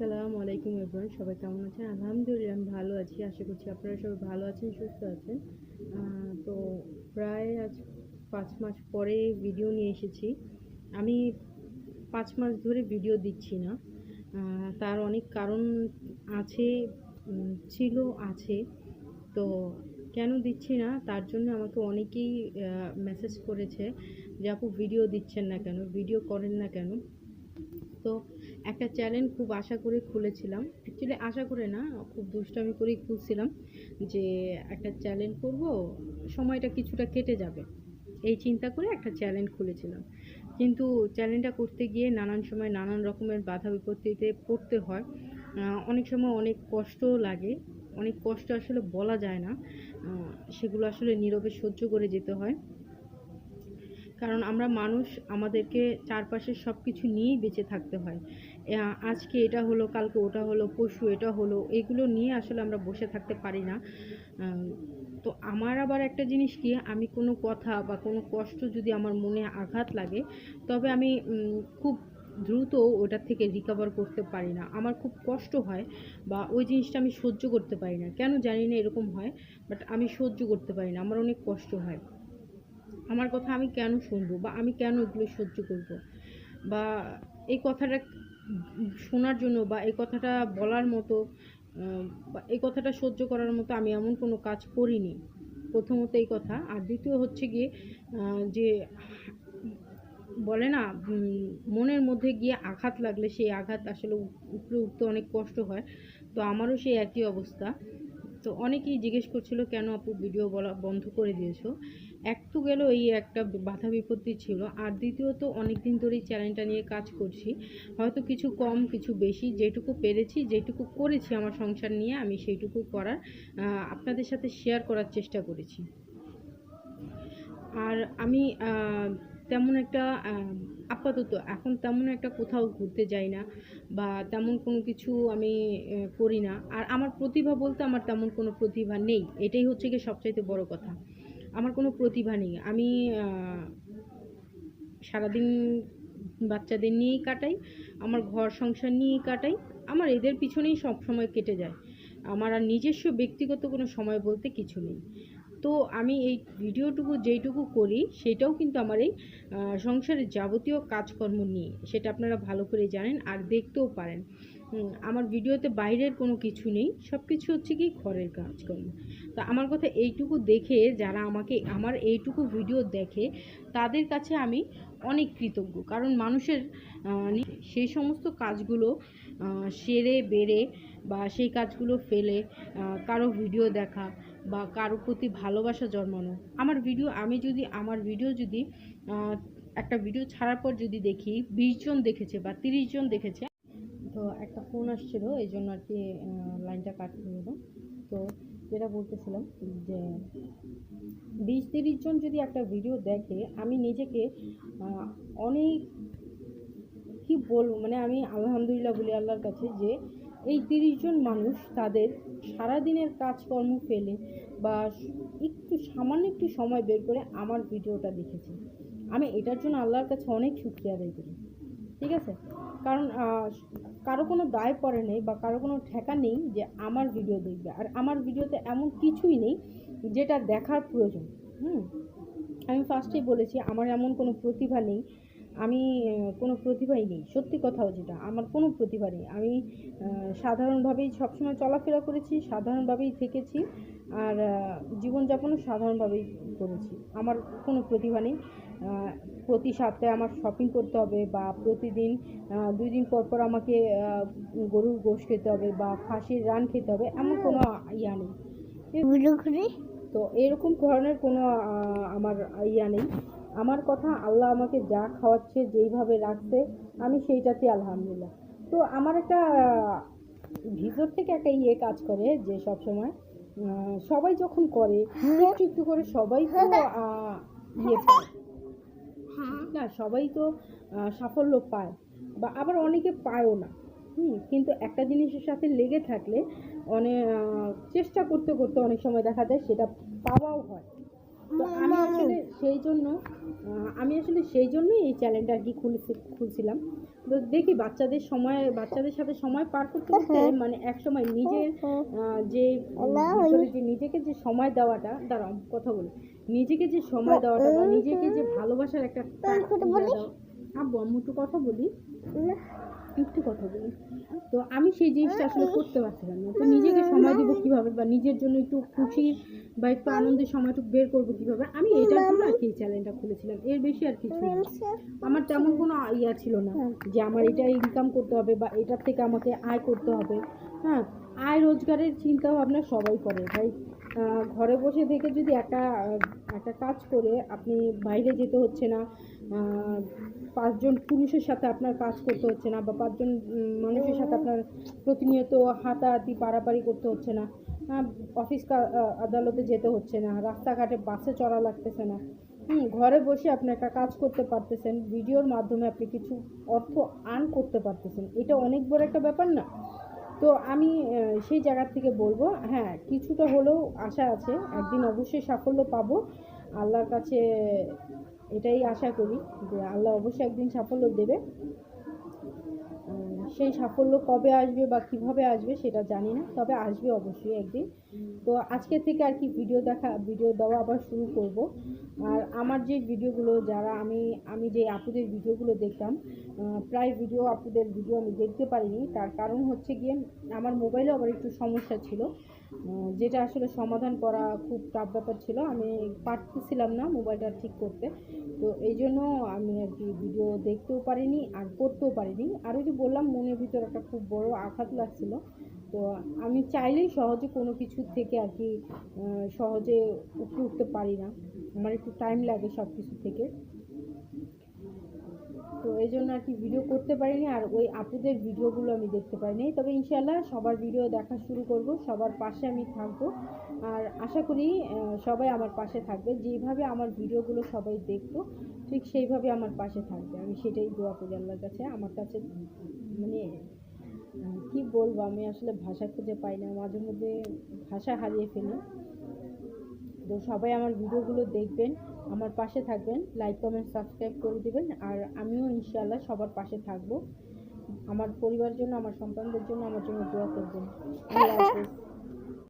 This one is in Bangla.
আসসালামু আলাইকুম এভরিওয়ান, সবাই কেমন আছেন? আলহামদুলিল্লাহ, আমি ভালো আছি, আশা করছি আপনারা সবাই ভালো আছেন, সুস্থ আছেন। তো প্রায় আজ পাঁচ মাস পরে ভিডিও নিয়ে এসেছি। আমি পাঁচ মাস ধরে ভিডিও দিচ্ছি না। তার অনেক কারণ আছে ছিল, আছে। তো কেন দিচ্ছি না? তার জন্য আমাকে অনেকেই মেসেজ করেছে যে, আপু ভিডিও দিচ্ছেন না কেন? ভিডিও করেন না কেন? তো একটা চ্যানেল খুব আশা করে খুলেছিলাম। অ্যাকচুয়ালি আশা করে না, খুব দুষ্টামি করেই খুলছিলাম যে একটা চ্যানেল করব, সময়টা কিছুটা কেটে যাবে। এই চিন্তা করে একটা চ্যানেল খুলেছিলাম। কিন্তু চ্যানেলটা করতে গিয়ে নানান সময় নানান রকমের বাধা বিপত্তিতে পড়তে হয়। অনেক সময় অনেক কষ্টও লাগে, অনেক কষ্ট আসলে বলা যায় না। সেগুলো আসলে নীরবে সহ্য করে যেতে হয়। কারণ আমরা মানুষ, আমাদেরকে চারপাশের সব কিছু নিয়েই বেঁচে থাকতে হয়। আজকে এটা হলো, কালকে ওটা হলো পশু এটা হলো, এগুলো নিয়ে আসলে আমরা বসে থাকতে পারি না। তো আমার আবার একটা জিনিস কি, আমি কোনো কথা বা কোনো কষ্ট যদি আমার মনে আঘাত লাগে, তবে আমি খুব দ্রুত ওটার থেকে রিকভার করতে পারি না। আমার খুব কষ্ট হয় বা ওই জিনিসটা আমি সহ্য করতে পারি না। কেন জানি না এরকম হয় বাট আমি সহ্য করতে পারি না। আমার অনেক কষ্ট হয়। আমার কথা আমি কেন শুনব? বা আমি কেন এগুলো সহ্য করব? বা এই কথাটা শোনার জন্য বা এই কথাটা বলার মতো বা এই কথাটা সহ্য করার মতো আমি এমন কোনো কাজ করিনি। প্রথমত এই কথা। আর দ্বিতীয় হচ্ছে গিয়ে যে বলে না মনের মধ্যে গিয়ে আঘাত লাগলে সেই আঘাত আসলে উপরে উঠতে অনেক কষ্ট হয়। তো আমারও সেই একই অবস্থা। তো অনেকেই জিজ্ঞেস করছিল, কেন আপু ভিডিও বলা বন্ধ করে দিয়েছ? এক তো গেল এই একটা বাধা বিপত্তি ছিল, আর দ্বিতীয়ত অনেক দিন ধরেই চ্যানেলটা নিয়ে কাজ করছি। হয়তো কিছু কম, কিছু বেশি, যেটুকু পেরেছি, যেটুকু করেছি আমার সংসার নিয়ে, আমি সেইটুকু করার আপনাদের সাথে শেয়ার করার চেষ্টা করেছি। আর আমি তেমন একটা আপাতত এখন তেমন একটা কোথাও ঘুরতে যাই না, বা তেমন কোনো কিছু আমি করি না। আর আমার প্রতিভা বলতে আমার তেমন কোনো প্রতিভা নেই, এটাই হচ্ছে গিয়ে সবচাইতে বড় কথা। আমার কোনো প্রতিভা নেই। আমি সারাদিন বাচ্চাদের নিয়েই কাটাই, আমার ঘর সংসার নিয়েই কাটাই, আমার এদের পিছনেই সব সময় কেটে যায়। আমার আর নিজস্ব ব্যক্তিগত কোনো সময় বলতে কিছু নেই। তো আমি এই ভিডিওটুকু যেইটুকু করি, সেটাও কিন্তু আমার এই সংসারের যাবতীয় কাজকর্ম নিয়ে, সেটা আপনারা ভালো করে জানেন আর দেখতেও পারেন। আমার ভিডিওতে বাইরের কোনো কিছু নেই, সব কিছু হচ্ছে কি ঘরের কাজকর্ম। তা আমার কথা এইটুকু দেখে যারা আমাকে, আমার এইটুকু ভিডিও দেখে, তাদের কাছে আমি অনেক কৃতজ্ঞ। কারণ মানুষের সেই সমস্ত কাজগুলো সেরে বেড়ে বা সেই কাজগুলো ফেলে কারও ভিডিও দেখা বা কারও প্রতি ভালোবাসা জন্মানো। আমার ভিডিও, আমি যদি, আমার ভিডিও যদি একটা ভিডিও ছাড়ার পর যদি দেখি, বিশ জন দেখেছে বা তিরিশ জন দেখেছে তো একটা ফোন আসছিল, এই জন্য আর কি লাইনটা কাটতে হলো তো যেটা বলতেছিলাম যে, বিশ তিরিশ জন যদি একটা ভিডিও দেখে, আমি নিজেকে অনেক কি বলব মানে আমি আলহামদুলিল্লাহ বলি আল্লাহর কাছে যে, এই তিরিশ জন মানুষ তাদের সারাদিনের কাজকর্ম ফেলে বা একটু সামান্য একটু সময় বের করে আমার ভিডিওটা দেখেছে। আমি এটার জন্য আল্লাহর কাছে অনেক শুক্রিয়া আদায় করি। ঠিক আছে? কারণ কারও কোনো দায় পড়ে নেই বা কারও কোনো ঠেকা নেই যে আমার ভিডিও দেখবে। আর আমার ভিডিওতে এমন কিছুই নেই যেটা দেখার প্রয়োজন। হুম? আমি ফার্স্টেই বলেছি, আমার এমন কোনো প্রতিভা নেই। আমি কোনো প্রতিভাই নেই। সত্যি কথাও যেটা আমার কোনো প্রতিভা নেই। আমি সাধারণভাবেই সবসময় চলাফেরা করেছি, সাধারণভাবেই থেকেছি আর জীবনযাপনও সাধারণভাবেই করেছি। আমার কোনো প্রতিভা নেই। প্রতি সপ্তাহে আমার শপিং করতে হবে বা প্রতিদিন দুই দিন পর পর আমাকে গরুর গোশ খেতে হবে বা খাসির রান খেতে হবে এমন কোনো ইয়া নেই। তো এরকম ধরনের কোনো আমার ইয়া নেই। আমার কথা আল্লাহ আমাকে যা খাওয়াচ্ছে যেইভাবে রাখছে আমি সেইটাতে আলহামদুলিল্লাহ। তো আমার একটা ভিতর থেকে একটা ইয়ে কাজ করে যে সব সময় সবাই যখন করে একটু একটু করে সবাই তো ইয়ে না সবাই তো সাফল্য পায় বা আবার অনেকে পায়ও না। হুম কিন্তু একটা জিনিসের সাথে লেগে থাকলে অনেক চেষ্টা করতে করতে অনেক সময় দেখা যায় সেটা পাওয়াও হয়। তো আমি আসলে সেই জন্য আমি আসলে সেই জন্যই এই চ্যানেলটা আর কি খুলেছি খুলছিলাম। তো দেখি বাচ্চাদের সময় বাচ্চাদের সাথে সময় পার করতে করতে মানে এক সময় নিজের যে নিজেকে যে সময় দেওয়াটা দাঁড়াও কথা বলি। নিজেকে যে সময় দেওয়াটা বা নিজেকে যে ভালোবাসার একটা আব্বু আম্মু একটু কথা বলি। একটু কথা বলি। তো আমি সেই জিনিসটা আসলে করতে পারছিলাম না। তো নিজেকে সময় দিব কীভাবে বা নিজের জন্য একটু খুশি বা একটু আনন্দের সময়টুকু বের করব কীভাবে? আমি এটার জন্য আর কি এই চ্যানেলটা খুলেছিলাম। এর বেশি আর কিছু আমার তেমন কোনো ইয়া ছিল না যে আমার এটা ইনকাম করতে হবে বা এটার থেকে আমাকে আয় করতে হবে। হ্যাঁ আয় রোজগারের চিন্তা ভাবনা সবাই করে ভাই ঘরে বসে থেকে যদি একটা একটা কাজ করে, আপনি বাইরে যেতে হচ্ছে না পাঁচজন পুরুষের সাথে আপনার কাজ করতে হচ্ছে না বা পাঁচজন মানুষের সাথে আপনার প্রতিনিয়ত হাতাহাতি পারাপারি করতে হচ্ছে না অফিস আদালতে যেতে হচ্ছে না, রাস্তাঘাটে বাসে চড়া লাগতেছে না ঘরে বসে আপনি একটা কাজ করতে পারতেছেন ভিডিওর মাধ্যমে আপনি কিছু অর্থ আর্ন করতে পারতেছেন, এটা অনেক বড় একটা ব্যাপার না? তো আমি সেই জায়গার থেকে বলব হ্যাঁ কিছুটা হলেও আশা আছে, একদিন অবশ্যই সাফল্য পাবো। আল্লাহর কাছে এটাই আশা করি যে আল্লাহ অবশ্যই একদিন সাফল্য দেবে। সেই সাফল্য কবে আসবে বা কীভাবে আসবে সেটা জানি না, তবে আসবে অবশ্যই একদিন। তো আজকে থেকে আর কি ভিডিও দেখা ভিডিও দেওয়া আবার শুরু করব। আর আমার যে ভিডিওগুলো যারা আমি আমি যে আপুদের ভিডিওগুলো দেখতাম প্রায় ভিডিও আপুদের ভিডিও আমি দেখতে পারিনি। তার কারণ হচ্ছে গিয়ে আমার মোবাইলে আবার একটু সমস্যা ছিল। যেটা আসলে সমাধান করা খুব টাফ ব্যাপার ছিল। আমি পারতেছিলাম না মোবাইলটা ঠিক করতে। তো এই জন্য আমি আর কি ভিডিও দেখতেও পারিনি আর করতেও পারিনি। আর ওই যে বললাম, মনের ভিতর একটা খুব বড় আঘাত লাগছিল। তো আমি চাইলেই সহজে কোনো কিছু থেকে আর কি সহজে উপরে উঠতে পারি না। আমার একটু টাইম লাগে সব কিছু থেকে। তো এই জন্য আর কি ভিডিও করতে পারিনি, আর ওই আপুদের ভিডিওগুলো আমি দেখতে পারিনি। তবে ইনশাল্লাহ সবার ভিডিও দেখা শুরু করব, সবার পাশে আমি থাকব। আর আশা করি সবাই আমার পাশে থাকবে। যেভাবে আমার ভিডিওগুলো সবাই দেখতো, ঠিক সেইভাবে আমার পাশে থাকবে। আমি সেটাই দোয়া করি আল্লাহর কাছে। আমার কাছে মানে কি বলব, আমি আসলে ভাষা খুঁজে পাই না। মাঝে মধ্যে ভাষা হারিয়ে ফেলি। তো সবাই আমার ভিডিওগুলো দেখবেন। আমার পাশে থাকবেন লাইক কমেন্ট সাবস্ক্রাইব করে দেবেন, আর আমিও ইনশাল্লাহ সবার পাশে থাকব। আমার পরিবার জন্য, আমার সন্তানদের জন্য, আমার জন্য দোয়া করবেন।